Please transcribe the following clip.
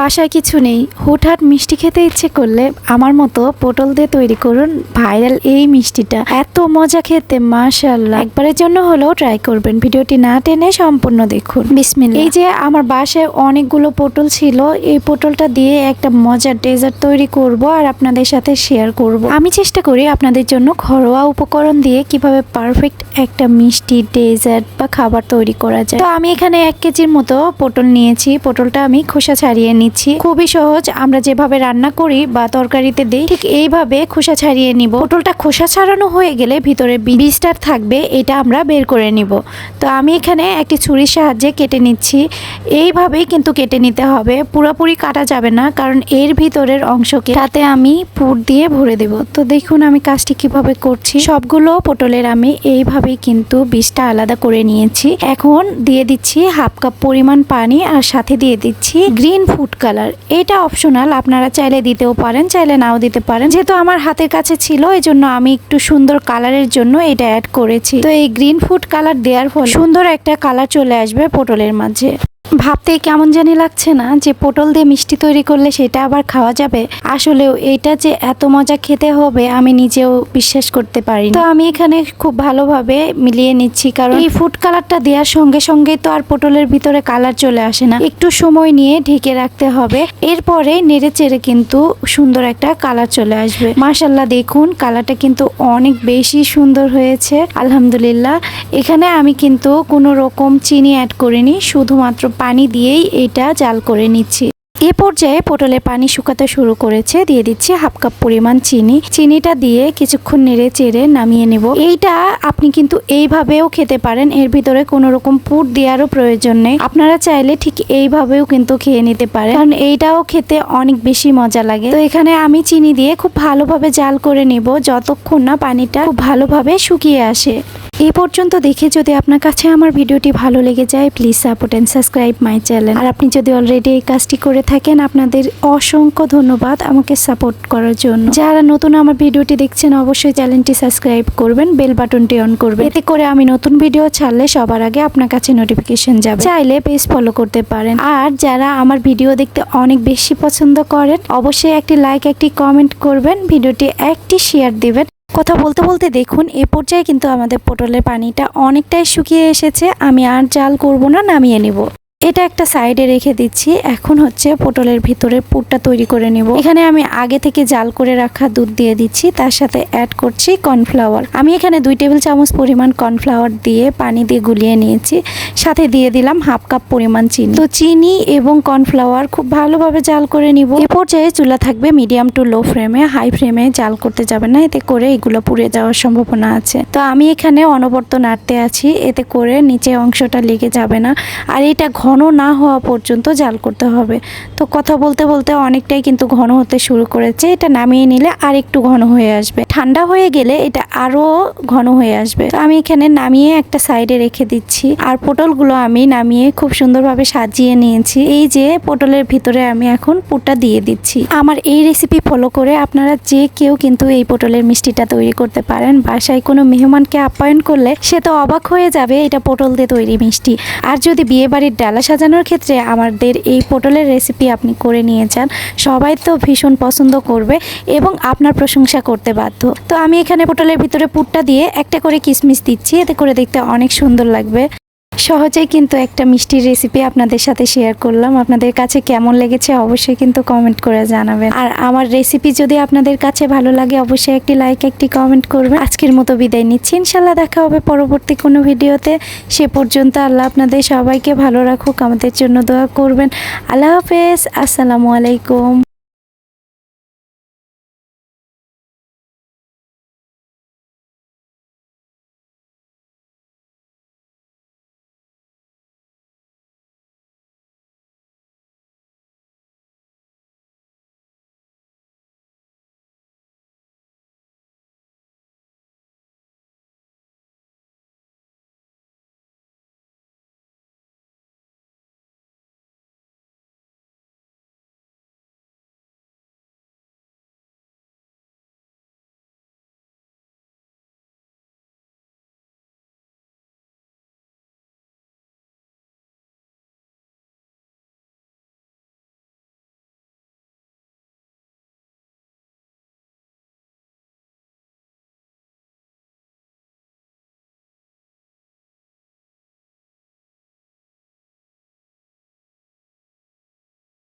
বাসায় কিছু নেই। হুটহাট মিষ্টি খেতে ইচ্ছে করলে আমার মতো পটল দিয়ে তৈরি করুন ভাইরাল এই মিষ্টিটা। এত মজা খেতে মাশাল্লাহ একবারের জন্য হলেও ট্রাই করবেন। ভিডিওটি না টেনে সম্পূর্ণ দেখুন। বিসমিল্লাহ। এই যে আমার বাসায় অনেকগুলো পটল ছিল এই পটলটা দিয়ে একটা মজার ডেজার্ট তৈরি করব আর আপনাদের সাথে শেয়ার করব। আমি চেষ্টা করি আপনাদের জন্য ঘরোয়া উপকরণ দিয়ে কীভাবে পারফেক্ট একটা মিষ্টি ডেজার্ট বা খাবার তৈরি করা যায়। তো আমি এখানে এক কেজির মতো পটল নিয়েছি। পটলটা আমি খোসা ছাড়িয়ে নিচ্ছি। খুবই সহজ, আমরা যেভাবে রান্না করি বা তরকারিতে দিই, ঠিক এইভাবে খোসা ছাড়িয়ে নিব। পটলটা খোসা ছাড়ানো হয়ে গেলে ভিতরে বীজটা থাকবে, এটা আমরা বের করে নিব। তো আমি এখানে একটি ছুরির সাহায্যে কেটে নিচ্ছি। এইভাবেই কিন্তু কেটে নিতে হবে, পুরোপুরি কাটা যাবে না, কারণ এর ভিতরের অংশকে তাতে আমি পুর দিয়ে ভরে দেব। তো দেখুন আমি কাজটি কীভাবে করছি। সবগুলো পটলের আমি এইভাবেই কিন্তু বীজটা আলাদা করে নিয়েছি। এখন দিয়ে দিচ্ছি হাফ কাপ পরিমাণ পানি আর সাথে দিয়ে দিচ্ছি গ্রিন ফুড কালার এটা অপশনাল আপনারা চাইলে দিতেও পারেন, চাইলে নাও দিতে পারেন। যেহেতু আমার হাতের কাছে ছিল এই জন্য আমি একটু সুন্দর কালারের জন্য এটা অ্যাড করেছি। তো এই গ্রিন ফুড কালার দেওয়ার ফলে সুন্দর একটা কালার চলে আসবে পটলের মাঝে। ভাবতেই কেমন জানি লাগছে না যে পটল দিয়ে মিষ্টি তৈরি করলে সেটা আবার খাওয়া যাবে। আসলেও এটা যে এত মজা খেতে হবে আমি নিজেও বিশ্বাস করতে পারি তো আমি এখানে খুব ভালোভাবে মিলিয়ে নিচ্ছি কারণ এই ফুড কালারটা দেওয়ার সঙ্গে সঙ্গেই তো আর পটলের ভিতরে কালার চলে আসে না। একটু সময় নিয়ে ঢেকে রাখতে হবে। এরপরে নেড়ে চেড়ে কিন্তু সুন্দর একটা কালার চলে আসবে। মাশাল্লাহ দেখুন কালারটা কিন্তু অনেক বেশি সুন্দর হয়েছে। আলহামদুলিল্লাহ। এখানে আমি কিন্তু কোনো রকম চিনি অ্যাড করিনি, শুধুমাত্র পানি দিয়েই এটা জাল করে নিচ্ছি। এ পর্যায়ে পটলের পানি শুকাতে শুরু করেছে। দিয়ে দিচ্ছি হাফ কাপ পরিমাণ চিনি। চিনিটা দিয়ে কিছুক্ষণ নেড়ে চেড়ে নামিয়ে নেব। এইটা আপনি কিন্তু এইভাবেও খেতে পারেন। এর ভিতরে কোনো রকম পুর দেওয়ারও প্রয়োজন নেই। আপনারা চাইলে ঠিক এইভাবেও কিন্তু খেয়ে নিতে পারেন। কারণ এইটাও খেতে অনেক বেশি মজা লাগে। তো এখানে আমি চিনি দিয়ে খুব ভালোভাবে জাল করে নিব। যতক্ষণ না পানিটা খুব ভালোভাবে শুকিয়ে আসে। এই পর্যন্ত দেখে যদি আপনার কাছে আমার ভিডিওটি ভালো লেগে যায় please support and subscribe my channel আর আপনি যদি অলরেডি এই কাজটি করে থাকেন, আপনাদের অসংখ্য ধন্যবাদ আমাকে সাপোর্ট করার জন্য। যারা নতুন আমার ভিডিওটি দেখছেন, অবশ্যই চ্যানেলটি সাবস্ক্রাইব করবেন বেল বাটনটি অন করবেন। এতে করে আমি নতুন ভিডিও ছাড়লে সবার আগে আপনার কাছে নোটিফিকেশন যাবে। চাইলে পেজ ফলো করতে পারেন। আর যারা আমার ভিডিও দেখতে অনেক বেশি পছন্দ করেন, অবশ্যই একটি লাইক একটি কমেন্ট করবেন। ভিডিওটি একটি শেয়ার দিবেন। কথা বলতে বলতে দেখুন, এ পর্যায়ে কিন্তু আমাদের পটলের পানিটা অনেকটাই শুকিয়ে এসেছে। আমি আর জাল করব না, নামিয়ে নেব। এটা একটা সাইডে রেখে দিচ্ছি। এখন হচ্ছে পটলের ভিতরে পুরটা তৈরি করে নেব। এখানে আমি আগে থেকে জাল করে রাখা দুধ দিয়ে দিচ্ছি। তার সাথে অ্যাড করছি কর্নফ্লাওয়ার আমি এখানে দুই টেবিল চামচ পরিমাণ কর্নফ্লাওয়ার দিয়ে পানি দিয়ে গুলিয়ে নিয়েছি। সাথে দিয়ে দিলাম হাফ কাপ পরিমাণ চিনি। তো চিনি এবং কর্নফ্লাওয়ার খুব ভালোভাবে জাল করে নিব। এ পর্যায়ে চুলা থাকবে মিডিয়াম টু লো ফ্লেমে হাই ফ্লেমে জাল করতে যাবে না। এতে করে এগুলো পুড়ে যাওয়ার সম্ভাবনা আছে। তো আমি এখানে অনবর্ত নাড়তে আছি। এতে করে নিচে অংশটা লেগে যাবে না। আর এটা ঘন না হওয়া পর্যন্ত জাল করতে হবে। তো কথা বলতে বলতে অনেকটাই কিন্তু ঘন হতে শুরু করেছে। এটা নামিয়ে নিলে আর একটু ঘন হয়ে আসবে। ঠান্ডা হয়ে গেলে এটা আরও ঘন হয়ে আসবে। তো আমি এখানে নামিয়ে একটা সাইডে রেখে দিচ্ছি। আর পটলগুলো আমি নামিয়ে খুব সুন্দরভাবে সাজিয়ে নিয়েছি। এই যে পটলের ভিতরে আমি এখন পুরটা দিয়ে দিচ্ছি। আমার এই রেসিপি ফলো করে আপনারা যে কেউ কিন্তু এই পটলের মিষ্টিটা তৈরি করতে পারেন। বাসায় কোনো মেহমানকে আপ্যায়ন করলে সে তো অবাক হয়ে যাবে এটা পটল দিয়ে তৈরি মিষ্টি। আর যদি বিয়ে বাড়ির ডালা সাজানোর ক্ষেত্রে আমাদের এই পটলের রেসিপি আপনি করে নিয়ে যান। সবাই তো ভীষণ পছন্দ করবে এবং আপনার প্রশংসা করতে বাধ্য। তো আমি এখানে পটলের ভিতরে পুটটা দিয়ে একটা করে কিশমিশ দিচ্ছি, এতে করে দেখতে অনেক সুন্দর লাগবে। সহজেই কিন্তু একটা মিষ্টির রেসিপি আপনাদের সাথে শেয়ার করলাম। আপনাদের কাছে কেমন লেগেছে অবশ্যই কিন্তু কমেন্ট করে জানাবেন। আর আমার রেসিপি যদি আপনাদের কাছে ভালো লাগে, অবশ্যই একটি লাইক একটি কমেন্ট করবেন। আজকের মতো বিদায় নিচ্ছি। ইনশাল্লাহ দেখা হবে পরবর্তী কোনো ভিডিওতে। সে পর্যন্ত আল্লাহ আপনাদের সবাইকে ভালো রাখুক, আমাদের জন্য দোয়া করবেন। আল্লাহ হাফেজ। আসসালামু আলাইকুম।